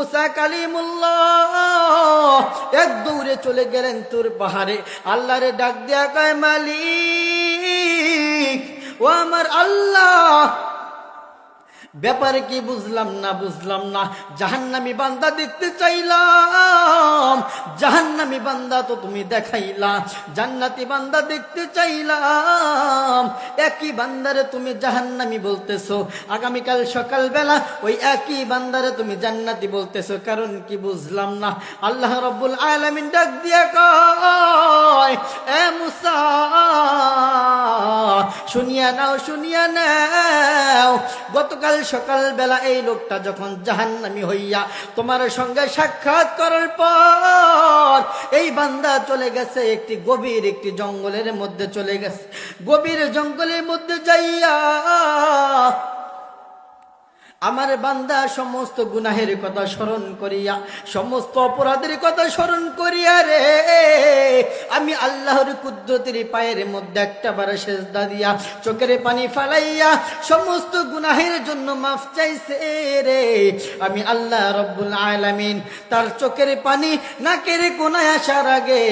মুসা কালিমুল্লাহ, এক দৌড়ে চলে গেলেন তোর পাহাড়ে। আল্লাহরে ডাক দেয়া কয়, মালিক, ও আমার আল্লাহ ব্যাপারে কি বুঝলাম না বুঝলাম না? জাহান্নামি বান্দা দেখতে চাইলাম। জাহান্নামি বান্দা তো তুমি দেখাইলা। জান্নাতি বান্দা দেখতে চাইলাম। একই বান্দারে তুমি জাহান্নামি বলতেছো। আগামীকাল সকালবেলা ওই একই বান্দারে তুমি জান্নাতি বলতেছো। কারণ কি বুঝলাম না? আল্লাহ রব্বুল আলামিন ডাক দিয়ে কয়, এ মুসা শুনিয়া নাও শুনিয়া নাও। গতকাল সকাল বেলা এই লোকটা যখন জাহান্নামি হইয়া তোমার সঙ্গে সাক্ষাৎ করার পর এই বান্দা চলে গেছে একটি গভীর, একটি জঙ্গলের মধ্যে চলে গেছে। গভীর জঙ্গলের মধ্যে যাইয়া আমার বান্দা সমস্ত গুনাহের কথা স্মরণ করিয়া, সমস্ত অপরাধের কথা স্মরণ করিয়া রে আমি আল্লাহর কুদ্রতির পায়ের মধ্যে একটা বার সেজদা দিয়া চোখের পানি ফালাইয়া সমস্ত গুনাহের জন্য মাফ চাইছে রে। আমি আল্লাহ রব্বুল আলামিন তার চোখের পানি নাকের কোনায় আসার আগে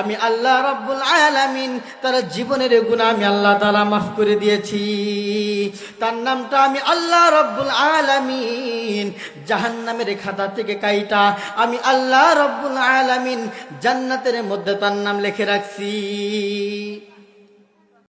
আমি আল্লাহ রব্বুল আলামিন তার জীবনের গুণা আমি আল্লাহ তালা মাফ করে দিয়েছি। তার নামটা আমি আল্লাহ রব্বুল আলামিন। জাহান্নামের খাতা থেকে কাইটা আমি আল্লাহ রব্বুল আলামিন জান্নাতের মধ্যে তার নাম লিখে রাখছি।